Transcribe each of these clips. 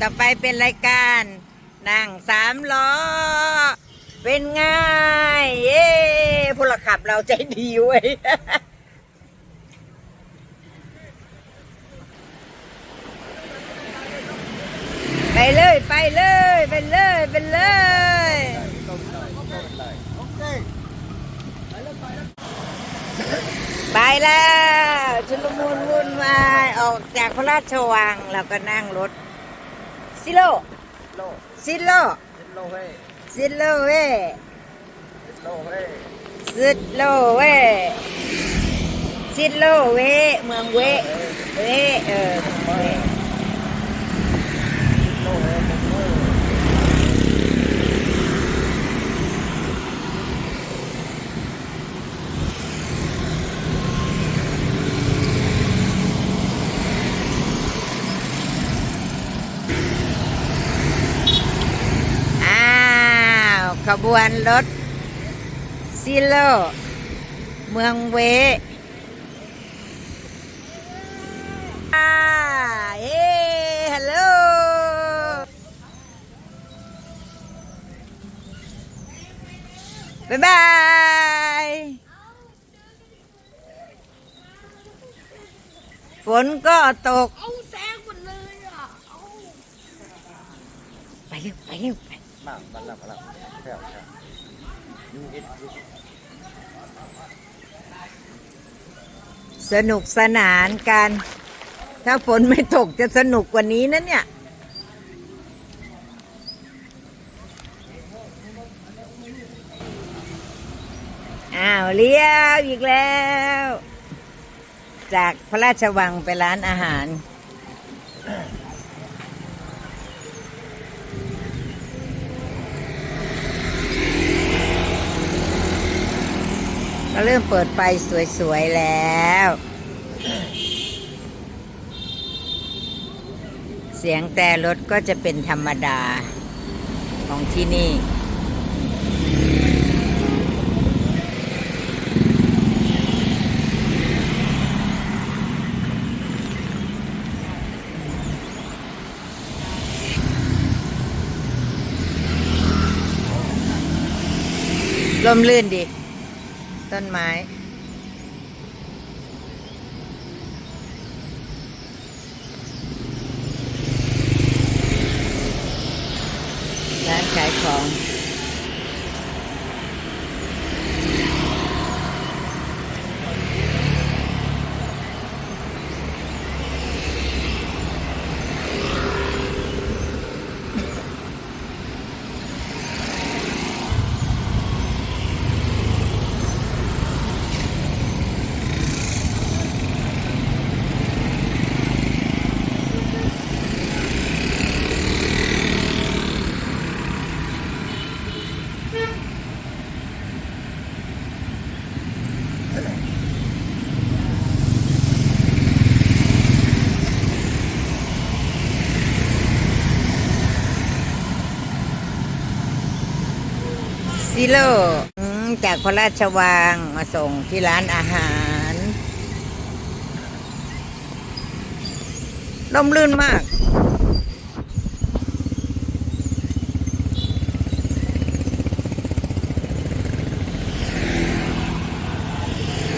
ต่อไปเป็นรายการนั่งสามล้อ เป็นไง่ายเย้พลขับเราใจดีเว้ยไปเลยไปเลยไปเลยไปเลยไปแล้วชุลมุนวุ่นวายออกจากพระราชวังเราก็นั่งรถ ซิโลโลซิโลโลเฮ้ยซิโลเว้ยโลเฮ้ยซิโลเว้ยซิโลเว้ยเมืองเว้ยเว้ยเออเว้ย โลเฮ้ยโล อ้าว ขบวนรถซิโล เมืองเว้ยอ่าเฮ้ฮัลโหลบ๊ายบายฝนก็ตก เอาแซงหมดเลยอะเอาไปเร็วไปเร็วไป มาบัลลับัลลังก์แค่แค่ยูเอ็ดยูสนุกสนานกัน ถ้าฝนไม่ตกจะสนุกกว่านี้นะเนี่ย อ้าวเลี้ยวอีกแล้ว จากพระราชวังไปร้านอาหาร เริ่มเปิดไฟสวยๆแล้ว เสียงแต่รถก็จะเป็นธรรมดาของที่นี่ลมลื่นดี ต้นไม้ ร้านขายของ ซิโลจากพระราชวังมาส่งที่ร้านอาหารร่มรื่นมาก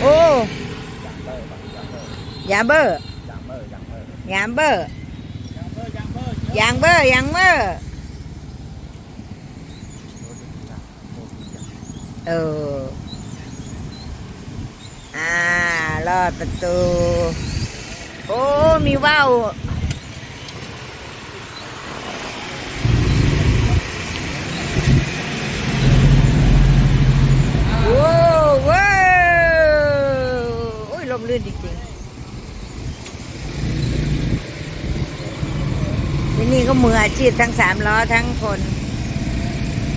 โอ้ยาเบอร์ยังเมอร์ยังเมอร์ยามเบอร์ยังเมอร์ยังเมอร์ยางเบอร์ยางเบอร์ เออ อ่ารอดประตู โอ้ มีว่าวโว้ว้าวโอ้ยลมลื่นจริงๆที่นี่ก็มืออาชีพทั้งสามล้อทั้งคน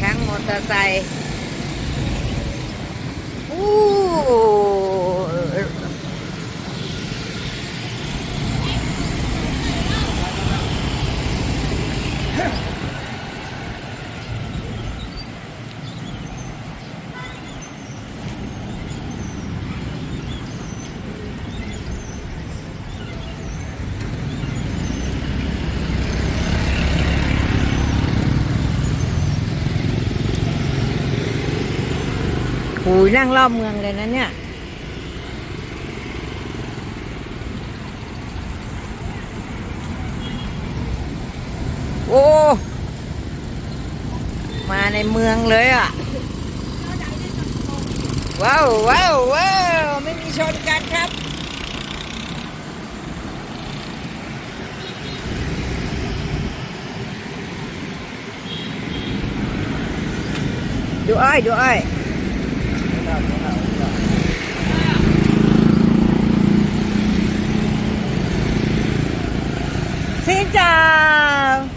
ทั้งมอเตอร์ไซค์ Ooh. หูยนั่งรอบเมืองเลยนะเนี่ย โอ้ มาในเมืองเลยอะ ว้าวว้าวว้าวไม่มีชนกันครับดูอ้อยดูอ้อย Xin chào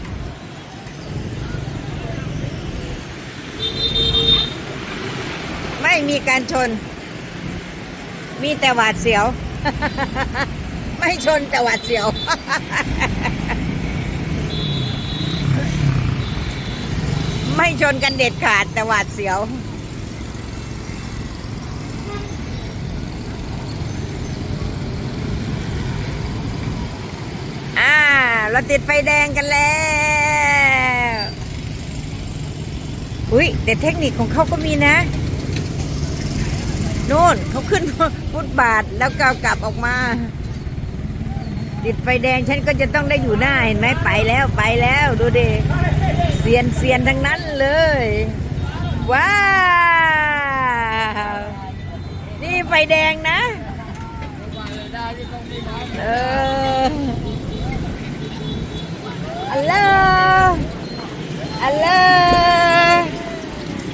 ไม่มี การชน มีแต่หวาดเสียว ไม่ชนแต่หวาดเสียว ไม่ชนกันเด็ดขาดแต่หวาดเสียวอ่าเราติดไฟแดงกันแล้ว อุ้ยแต่เทคนิคของเขาก็มีนะ นู่นเขาขึ้นฟุตบาทแล้วก็กลับออกมา ติดไฟแดงฉันก็จะต้องได้อยู่หน้าเห็นไหมไปแล้วไปแล้วดูดิเซียนเซียนทั้งนั้นเลย ว้าว นี่ไฟแดงนะเอออัลโหลอัลโหล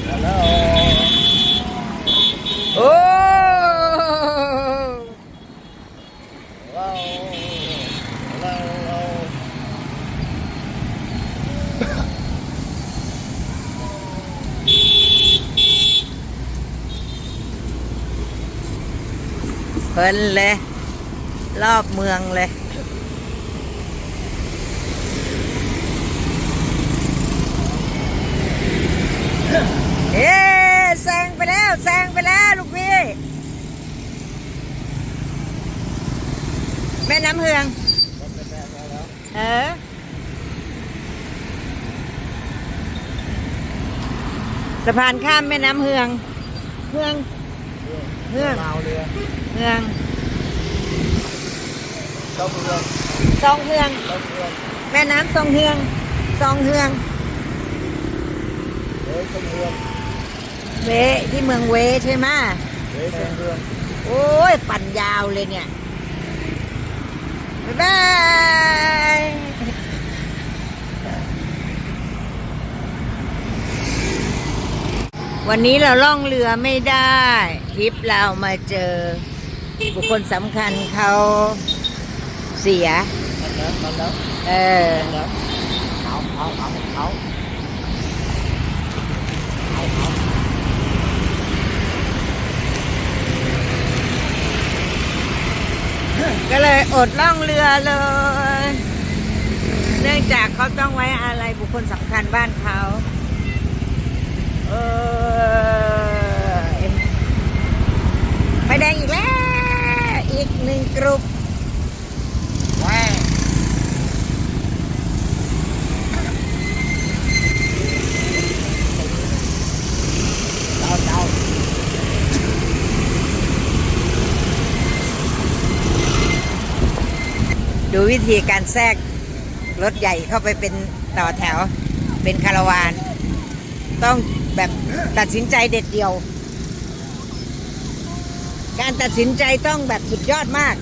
ฮัลโหล โอ้เพลินเลย รอบเมืองเลย เอ๊แซงไปแล้วแซงไปแล้วลูกพี่ แม่น้ำเฮือง เออ สะพานข้ามแม่น้ำเฮือง เฮือง เฮืองลาวเรือเฮืองเจ้าเรือซองเฮืองเจ้าเรือแม่น้ำซองเฮืองซองเฮืองเฮ้ยเจ้าเรือเวที่เมืองเวใช่ไหมะเฮ้ยเจ้าเรือโอ้ย ปั่นยาวเลยเนี่ย บ๊ายบายวันนี้เราล่องเรือไม่ได้ทริปเรามาเจอ บุคคลสำคัญเขาเสียมันแล้วมันแล้วเออมันแล้วเอาเอาเอาเอาเอาเอา ก็เลยอดล่องเรือเลย เนื่องจากเขาต้องไว้อะไรบุคคลสำคัญบ้านเขา เออไปแดงอีกแล้ว อีกหนึ่งกลุ่ม แว้งเจ้าเจ้า ดู วิธีการแทรกรถใหญ่เข้าไปเป็นต่อแถว เป็นคาราวาน ต้องแบบตัดสินใจเด็ดเดียว การตัดสินใจต้องแบบสุดยอดมาก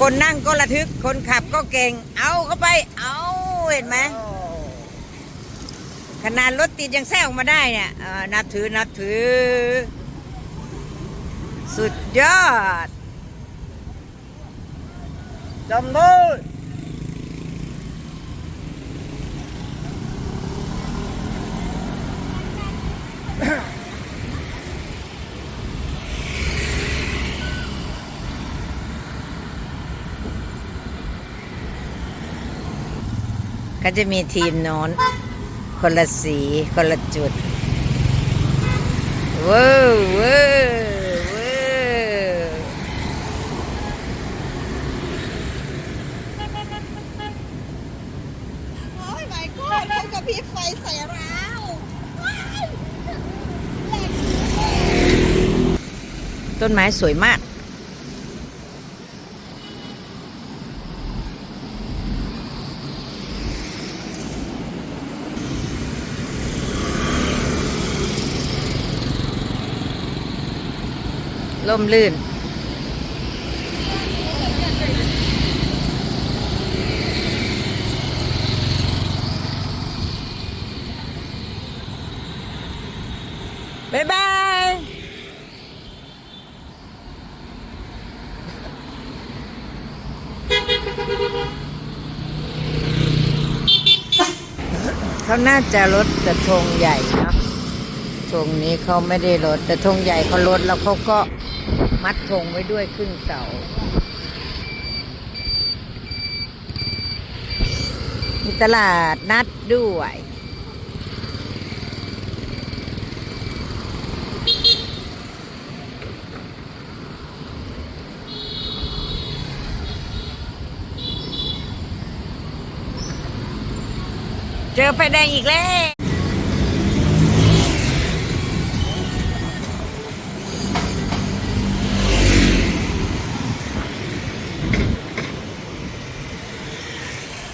คนนั่งก็ระทึก คนขับก็เก่ง เอาเข้าไป เอาเห็นไหมขนาดรถติดยังแทรกออกมาได้เนี่ยนับถือนับถือ สุดยอด จำด้วยก็จะมีทีมโน้นคนละสี คนละจุดว้าว ไฟใส่เราต้นไม้สวยมาก ล่มลื่น บ๊ายบายเขาน่าจะลดแต่ธงใหญ่นะธงนี้เขาไม่ได้ลด แต่ธงใหญ่เขาลดแล้วเขาก็มัดธงไว้ด้วยครึ่งเสามีตลาดนัดด้วย เจ อไฟแดงอีกแล้ว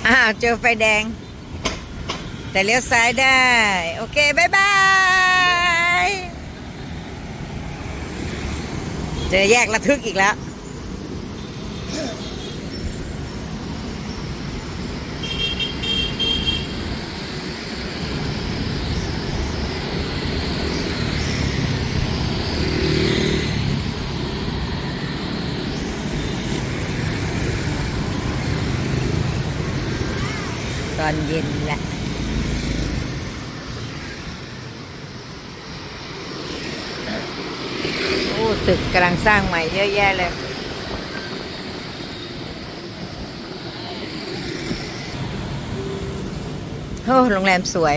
อ้าวเจอไฟแดง แต่เลี้ยวซ้ายได้ โอเคบ๊ายบาย เจอแยกระทึกอีกแล้ว ตอนเย็นแหละ โอ้ตึกกำลังสร้างใหม่เยอะแยะเลย โอ้โรงแรมสวย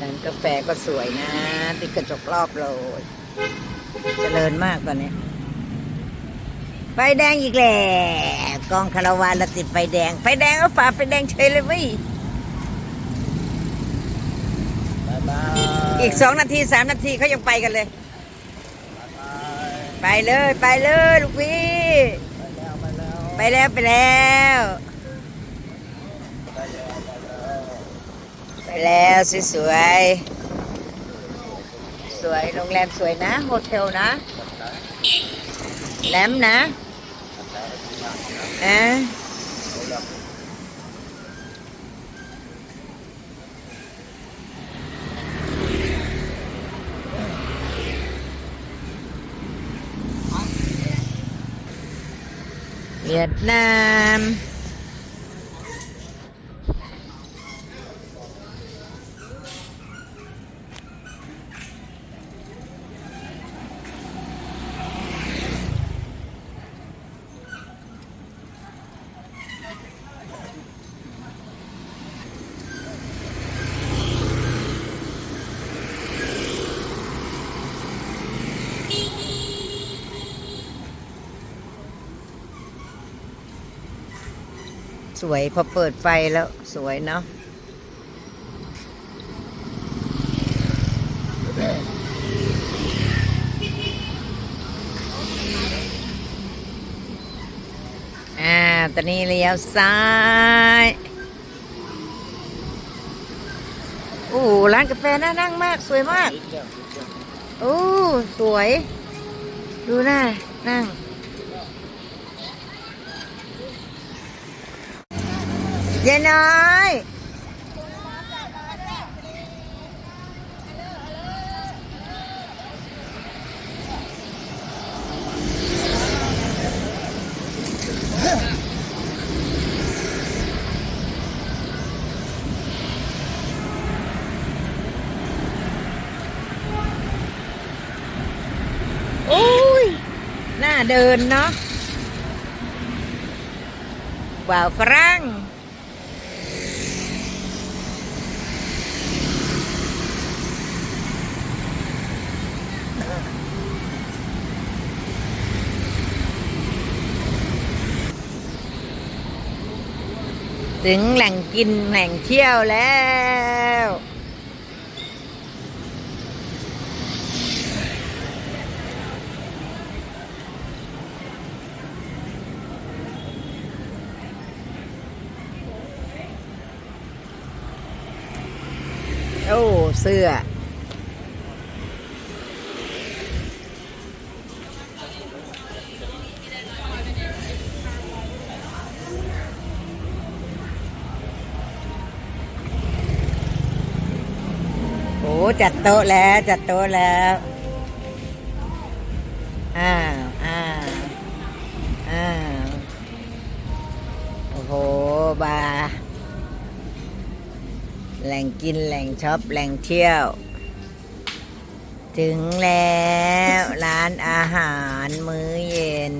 ร้านกาแฟก็สวยนะ ติดกระจกรอบเลยเจริญมากตอนนี้ไฟแดงอีกแล้ว กองคาราวานละติดไฟแดง ไฟแดงก็ฝ่าไฟแดงเฉยเลยเวิบ๊ายบายอีกสองนาทีสามนาทีเขายังไปกันเลย ไปเลยไปเลยลูกพี่ไปแล้วไปแล้วไปแล้วไปแล้วไปแล้วสวยๆสวยโรงแรมสวยนะโฮเทลนะแหลมนะ อะ สวยพอเปิดไฟแล้วสวยเนาะอ่า ตอนนี้เลี้ยวซ้าย โอ้ร้านกาแฟน่านั่งมาก สวยมาก โอ้ สวย ดูหน้า นั่ง ยายน้อยโอ้ยน่าเดินเนาะว่าวฝรั่ง ถึงแหล่งกินแหล่งเที่ยวแล้ว โอ้ เสื้อ จัดโต๊ะแล้วจัดโต๊ะแล้วอ้าวอ้าวอ้าวโอ้โหบาร์แหล่งกินแหล่งช็อปแหล่งเที่ยว ถึงแล้วร้านอาหารมื้อเย็น